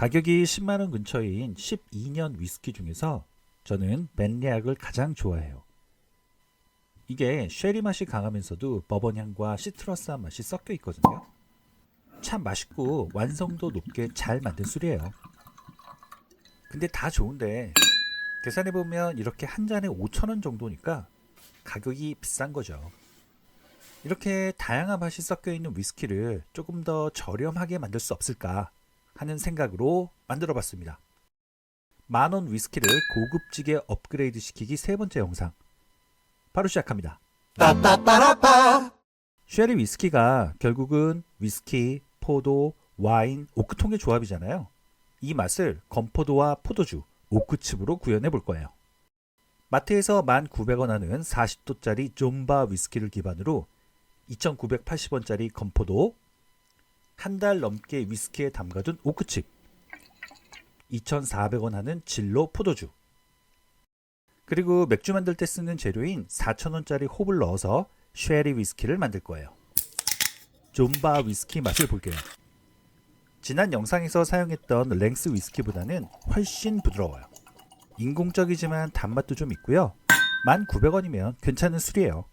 가격이 10만 원 근처인 12년 위스키 중에서 저는 벤리악을 가장 좋아해요. 이게 쉐리 맛이 강하면서도 버번 향과 시트러스한 맛이 섞여 있거든요. 참 맛있고 완성도 높게 잘 만든 술이에요. 근데 다 좋은데 계산해 보면 이렇게 한 잔에 5천 원 정도니까 가격이 비싼 거죠. 이렇게 다양한 맛이 섞여 있는 위스키를 조금 더 저렴하게 만들 수 없을까 하는 생각으로 만들어 봤습니다. 만원 위스키를 고급지게 업그레이드 시키기 세 번째 영상. 바로 시작합니다. 쉐리 위스키가 결국은 위스키, 포도, 와인, 오크통의 조합이잖아요. 이 맛을 건포도와 포도주, 오크칩으로 구현해 볼 거예요. 마트에서 1,900원 하는 40도짜리 좀바 위스키를 기반으로 2,980원짜리 건포도, 한 달 넘게 위스키에 담가둔 오크칩, 2,400원 하는 진로 포도주, 그리고 맥주 만들 때 쓰는 재료인 4,000원짜리 홉을 넣어서 쉐리 위스키를 만들 거예요. 좀바 위스키 맛을 볼게요. 지난 영상에서 사용했던 랭스 위스키보다는 훨씬 부드러워요. 인공적이지만 단맛도 좀 있고요. 1,900원이면 괜찮은 술이에요.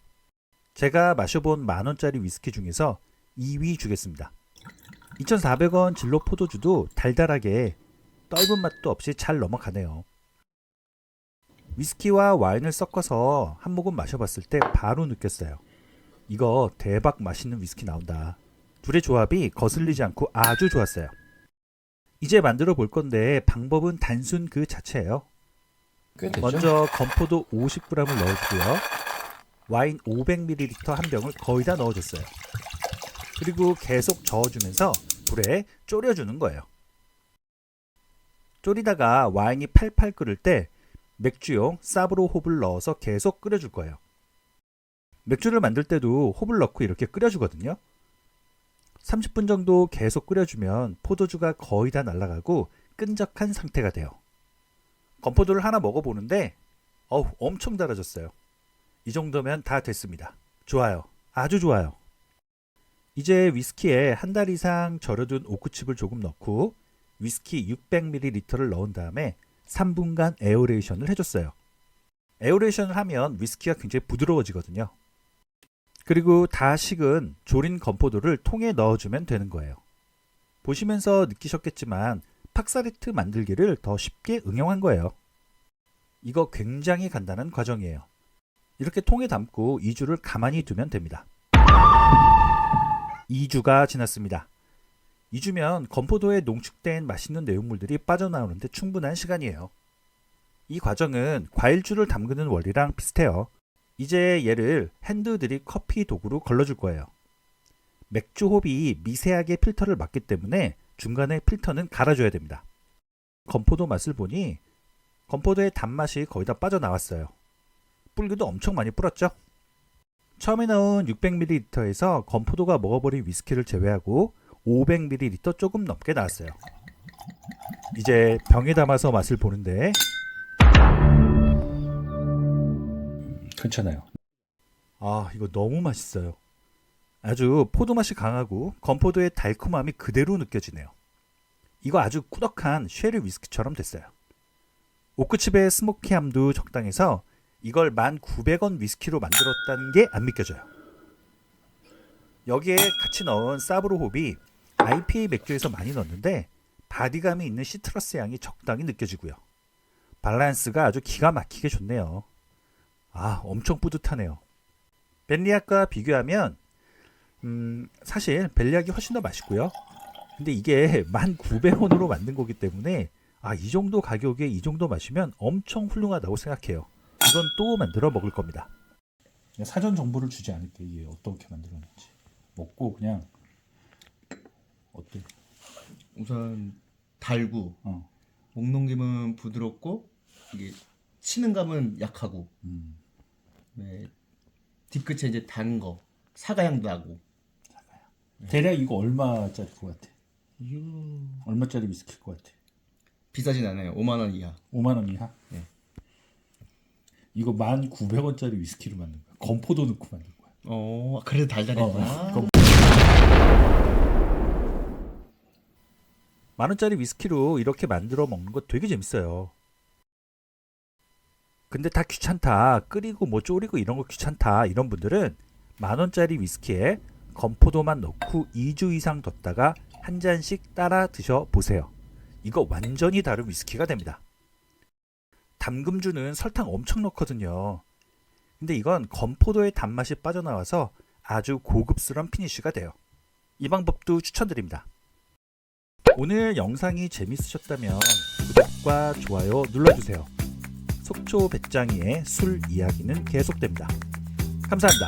제가 마셔본 만원짜리 위스키 중에서 2위 주겠습니다. 2,400원 진로 포도주도 달달하게 떫은 맛도 없이 잘 넘어가네요. 위스키와 와인을 섞어서 한 모금 마셔봤을 때 바로 느꼈어요. 이거 대박 맛있는 위스키 나온다. 둘의 조합이 거슬리지 않고 아주 좋았어요. 이제 만들어 볼 건데 방법은 단순 그 자체예요. 먼저 건포도 50g을 넣어주고요. 와인 500ml 한 병을 거의 다 넣어줬어요. 그리고 계속 저어주면서 불에 졸여주는 거예요. 졸이다가 와인이 팔팔 끓을 때 맥주용 사브로 홉을 넣어서 계속 끓여줄 거예요. 맥주를 만들 때도 홉을 넣고 이렇게 끓여주거든요. 30분 정도 계속 끓여주면 포도주가 거의 다 날아가고 끈적한 상태가 돼요. 건포도를 하나 먹어보는데 어우 엄청 달아졌어요. 이 정도면 다 됐습니다. 좋아요. 아주 좋아요. 이제 위스키에 한 달 이상 절여둔 오크칩을 조금 넣고 위스키 600ml를 넣은 다음에 3분간 에어레이션을 해줬어요. 에어레이션을 하면 위스키가 굉장히 부드러워지거든요. 그리고 다 식은 졸인 건포도를 통에 넣어주면 되는 거예요. 보시면서 느끼셨겠지만 팍사리트 만들기를 더 쉽게 응용한 거예요. 이거 굉장히 간단한 과정이에요. 이렇게 통에 담고 2주를 가만히 두면 됩니다. 2주가 지났습니다. 2주면 건포도에 농축된 맛있는 내용물들이 빠져나오는데 충분한 시간이에요. 이 과정은 과일주를 담그는 원리랑 비슷해요. 이제 얘를 핸드드립 커피 도구로 걸러줄 거예요. 맥주 홉이 미세하게 필터를 막기 때문에 중간에 필터는 갈아줘야 됩니다. 건포도 맛을 보니 건포도의 단맛이 거의 다 빠져나왔어요. 불기도 엄청 많이 불었죠? 처음에 넣은 600ml에서 건포도가 먹어버린 위스키를 제외하고 500ml 조금 넘게 나왔어요. 이제 병에 담아서 맛을 보는데 괜찮아요. 아 이거 너무 맛있어요. 아주 포도 맛이 강하고 건포도의 달콤함이 그대로 느껴지네요. 이거 아주 꾸덕한 쉐리 위스키처럼 됐어요. 오크칩의 스모키함도 적당해서 이걸 1,900원 위스키로 만들었다는 게 안 믿겨져요. 여기에 같이 넣은 사브로 홉이 IPA 맥주에서 많이 넣었는데 바디감이 있는 시트러스 향이 적당히 느껴지고요. 밸런스가 아주 기가 막히게 좋네요. 아, 엄청 뿌듯하네요. 벨리악과 비교하면 음, 사실 벨리악이 훨씬 더 맛있고요. 근데 이게 1,900원으로 만든 거기 때문에 아, 이 정도 가격에 이 정도 마시면 엄청 훌륭하다고 생각해요. 이건 또 만들어 먹을 겁니다. 사전 정보를 주지 않을게 이게 어떻게 만들었는지 먹고 그냥 어때? 우선 달고 어, 목 넘김은 부드럽고 이게 치는 감은 약하고 음, 네, 뒤끝에 이제 단 거 사과향도 나고 대략 이거 얼마짜리 것 같아? 이거 얼마짜리 위스키일 것 같아? 비싸진 않아요 5만 원 이하 5만 원 이하? 네. 이거 1,900원짜리 위스키로 만든 거야. 건포도 넣고 만든 거야. 어 그래도 달달했구나 어, 어. 만 원짜리 위스키로 이렇게 만들어 먹는 거 되게 재밌어요. 근데 다 귀찮다. 끓이고 뭐 졸이고 이런 거 귀찮다. 이런 분들은 만 원짜리 위스키에 건포도만 넣고 2주 이상 뒀다가 한 잔씩 따라 드셔 보세요. 이거 완전히 다른 위스키가 됩니다. 담금주는 설탕 엄청 넣거든요. 근데 이건 건포도의 단맛이 빠져나와서 아주 고급스러운 피니쉬가 돼요. 이 방법도 추천드립니다. 오늘 영상이 재밌으셨다면 구독과 좋아요 눌러주세요. 속초 배짱이의 술 이야기는 계속됩니다. 감사합니다.